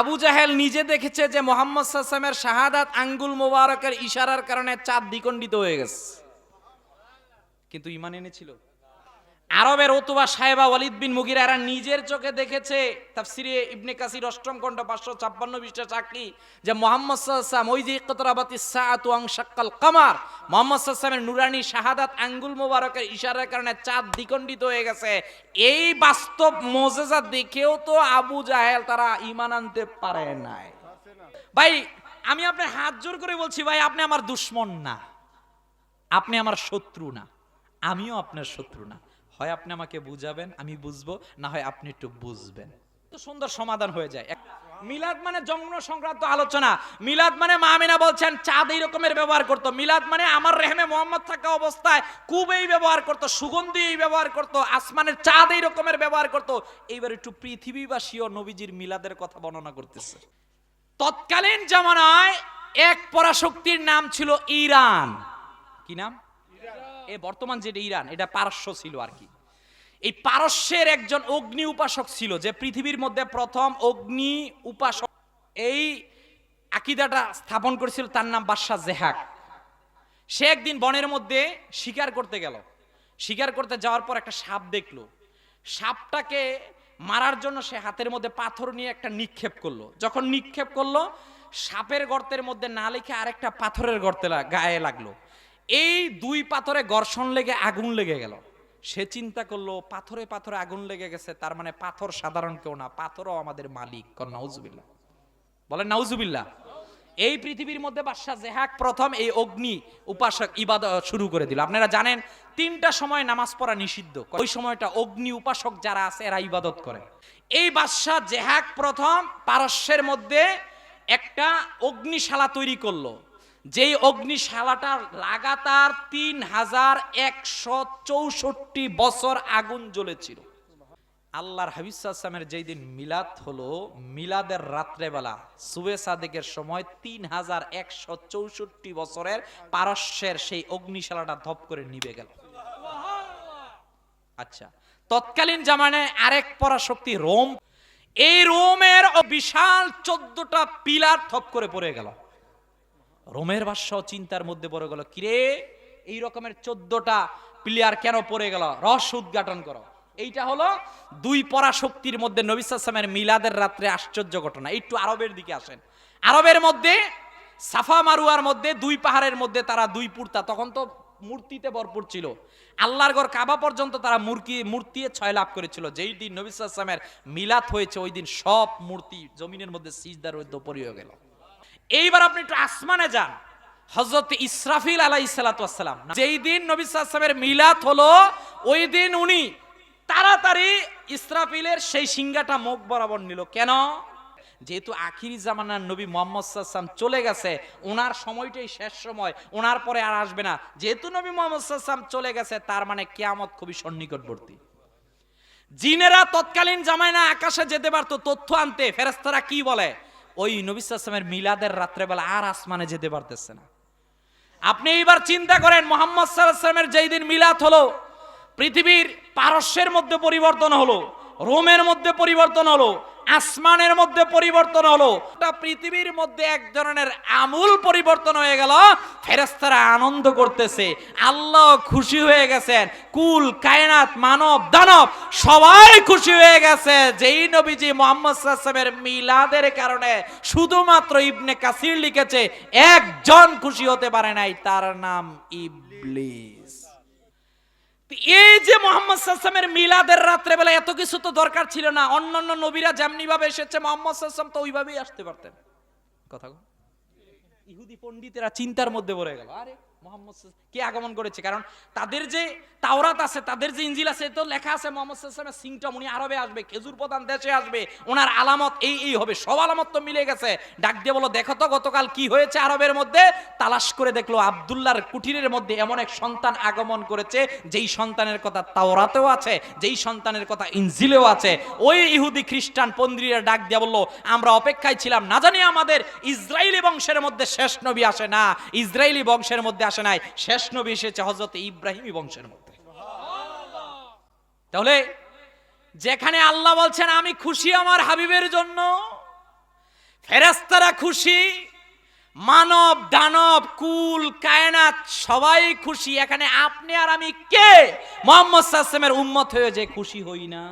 আবু জাহেল নিজে দেখেছে যে মোহাম্মদ সাসেমের শাহাদাত আঙ্গুল মোবারকের ইশারার কারণে চাঁদ দ্বিখণ্ডিত হয়ে গেছে। কিন্তু ইমান এনেছিল? আরবের ওতুবা সাহেবা ওয়ালিদ বিন মুগিরা এরা নিজের চোখে দেখেছে, তাফসিরে ইবনে কাসির অষ্টম খণ্ড পাঁচশো ছাপ্পান্ন বিশটা চাকরি যে মোহাম্মদ সাল্লাম ওই যে ইকতরাবাতি সাআতু আং শাক্কাল কামার, মোহাম্মদ সাল্লামের নুরানি শাহাদাত আঙ্গুল মোবারকের ইশারার কারণে চাঁদ দ্বিখণ্ডিত হয়ে গেছে। এই বাস্তব মোজেজা দেখেও তো আবু জাহেল তারা ইমান আনতে পারে নাই। ভাই, আমি আপনার হাত জোর করে বলছি, ভাই, আপনি আমার দুশ্মন না, আপনি আমার শত্রু না, আমিও আপনার শত্রু না। হয় আপনি আমাকে বুঝাবেন, আমি বুঝব, না হয় আপনি একটু বুঝবেন। তো সুন্দর সমাধান হয়ে যায়। মিলাদ মানে জন্ম সংক্রান্ত আলোচনা। মিলাদ মানে মামিনা বলছেন, চাঁদ এই রকমের ব্যবহার করতো। মিলাদ মানে আমার রেহমে মোহাম্মদ থাকা অবস্থায় কুব এই ব্যবহার করতো, সুগন্ধি এই ব্যবহার করতো, আসমানের চাঁদ এই রকমের ব্যবহার করতো। এইবার একটু পৃথিবীবাসী ও নবীজির মিলাদের কথা বর্ণনা করতেছে। তৎকালীন জামানায় এক পরাশক্তির নাম ছিল ইরান। কি নাম? এ বর্তমান যেটা ইরান, এটা পারস্য ছিল আর কি। এই পারস্যের একজন অগ্নি উপাসক ছিল যে পৃথিবীর মধ্যে প্রথম অগ্নি উপাসক এই আকিদাটা স্থাপন করেছিল, তার নাম বাদশাহ জেহাক। সে একদিন বনের মধ্যে শিকার করতে গেল। শিকার করতে যাওয়ার পর একটা সাপ দেখল। সাপটাকে মারার জন্য সে হাতের মধ্যে পাথর নিয়ে একটা নিক্ষেপ করল। যখন নিক্ষেপ করল, সাপের গর্তের মধ্যে না লিখে আরেকটা পাথরের গর্তে গায়ে লাগল। এই দুই পাথরে ঘর্ষণ লেগে আগুন লেগে গেল। সে চিন্তা করল, পাথরে পাথরে আগুন লেগে গেছে, তার মানে পাথর সাধারণ কেউ না, পাথরও আমাদের মালিক, কর নাউজুবিল্লাহ। বলেন নাউজুবিল্লাহ। এই পৃথিবীর মধ্যে বাদশাহ জেহাক প্রথম এই অগ্নি উপাসক ইবাদত শুরু করে দিল। আপনারা জানেন, তিনটা সময় নামাজ পড়া নিষিদ্ধ। ওই সময়টা অগ্নি উপাসক যারা আছে, এরা ইবাদত করে। এই বাদশাহ জেহাক প্রথম পারস্যের মধ্যে একটা অগ্নিশালা তৈরি করল। যেই অগ্নিশালাটা লাগাতার তিন হাজার একশো চৌষট্টি বছর আগুন জ্বলেছিল। আল্লাহর হাবিসামের যেই দিন মিলাদ হলো, মিলাদের রাত্রেবেলা সুবে সাদেকের সময় তিন হাজার একশো চৌষট্টি বছরের পারস্যের সেই অগ্নিশালাটা ধপ করে নিবে গেল। আচ্ছা তৎকালীন জামানায় আরেক পরাশক্তি রোম, এই রোমের বিশাল চোদ্দটা পিলার থপ করে পড়ে গেল। রোমের ভাষ্য চিন্তার মধ্যে পড়ে গেল, কিরে, এই রকমের চোদ্দটা প্লেয়ার কেন পড়ে গেল? রস উদ্ঘাটন করো। এইটা হলো দুই পরাশক্তির মধ্যে নবিসামের মিলাদের রাত্রে আশ্চর্য ঘটনা। একটু আরবের দিকে আসেন। আরবের মধ্যে, সাফা মারুয়ার মধ্যে, দুই পাহাড়ের মধ্যে তারা দুই পুরতা, তখন তো মূর্তিতে ভরপুর ছিল। আল্লাহর ঘর কাবা পর্যন্ত তারা মূর্তি মূর্তি ছয় লাভ করেছিল। যেই দিন নবিসামের মিলাদ হয়েছে, ওই দিন সব মূর্তি জমিনের মধ্যে সিজদার মধ্যে পরিয়ে গেল। এইবার আপনি একটু আসমানে যান। হজরত ইসরাফিল আলাই সালাতাম যেই দিন নবী সাল্লামের মিলাত হলো, ওই দিন উনি তাড়াতাড়ি ইসরাফিলের সেই সিংহাটা মুখ বরাবর নিল। কেন? যেহেতু আখিরি জামানার নবী মোহাম্মদ চলে গেছে ওনার সময়টাই শেষ সময় ওনার পরে আর আসবে না। যেহেতু নবী মোহাম্মদ চলে গেছে, তার মানে কেয়ামত খুবই সন্নিকটবর্তী। জিনেরা তৎকালীন জামাইনা আকাশে যেতে পারতো, তথ্য আনতে ফেরেস্তারা কি বলে? ওই নবিসামের মিলাদের রাত্রেবেলা আর আসমানে যেতে পারতেছে না। আপনি এইবার চিন্তা করেন, মোহাম্মদ সাল্লামের যেই দিন মিলাদ হলো, পৃথিবীর পারস্যের মধ্যে পরিবর্তন হলো, রোমের মধ্যে পরিবর্তন হলো আসমানের মধ্যে পরিবর্তন হলো। পৃথিবীর মধ্যে এক ধরনের আমূল পরিবর্তন হয়ে গেল। ফেরেস্তারা আনন্দ করতেছে। আল্লাহ খুশি হয়ে গেছেন। কুল, কায়নাত, মানব, দানব সবাই খুশি হয়ে গেছে। যেই নবীজি মোহাম্মদ সাল্লামের মিলাদের কারণে শুধুমাত্র ইবনে কাসির লিখেছে, একজন খুশি হতে পারে নাই, তার নাম ইবলিস। এই যে মোহাম্মদ সাল্লামের মিলাদের রাত্রে বেলা এত কিছু তো দরকার ছিল না, অন্যান্য নবীরা যেমনি ভাবে এসেছে, মোহাম্মদ সাল্লাম তো ওইভাবেই আসতে পারতেন। কথা ইহুদি পণ্ডিতেরা চিন্তার মধ্যে পড়ে গেল। আরে মোহাম্মদ কে আগমন করেছে? কারণ তাদের যে তাওরাত আছে, তাদের যে ইঞ্জিল আছে তো লেখা আছে, মোহাম্মদ সাল্লামের সিংটম উনি আরবে আসবে, খেজুর প্রধান দেশে আসবে ওনার আলামত এই এই হবে, সব আলামত তো মিলে গেছে। ডাক দিয়ে বলো, দেখো তো গতকাল কি হয়েছে আরবের মধ্যে? তালাশ করে দেখল, আবদুল্লাহর কুঠিরের মধ্যে এমন এক সন্তান আগমন করেছে, যেই সন্তানের কথা তাওরাতেও আছে, যেই সন্তানের কথা ইঞ্জিলেও আছে। ওই ইহুদি খ্রিস্টান পন্দ্রীরা ডাক দিয়ে বলল, আমরা অপেক্ষায় ছিলাম, না জানি আমাদের ইসরায়েলি বংশের মধ্যে শেষ নবী আসে না, ইসরায়েলি বংশের মধ্যে আসে নাই, শেষ নবী এসেছে হজরত ইব্রাহিমী বংশের মধ্যে। তাহলে যেখানে আল্লাহ বলছেন, আমি খুশি আমার হাবিবের জন্য। ফেরাস্তারা খুশি, মানব, দানব, কুল, কায়নাত, সবাই খুশি। এখানে আপনি আর আমি কে? মোহাম্মদ সাসেমের উম্মত হয়ে যে খুশি হই না।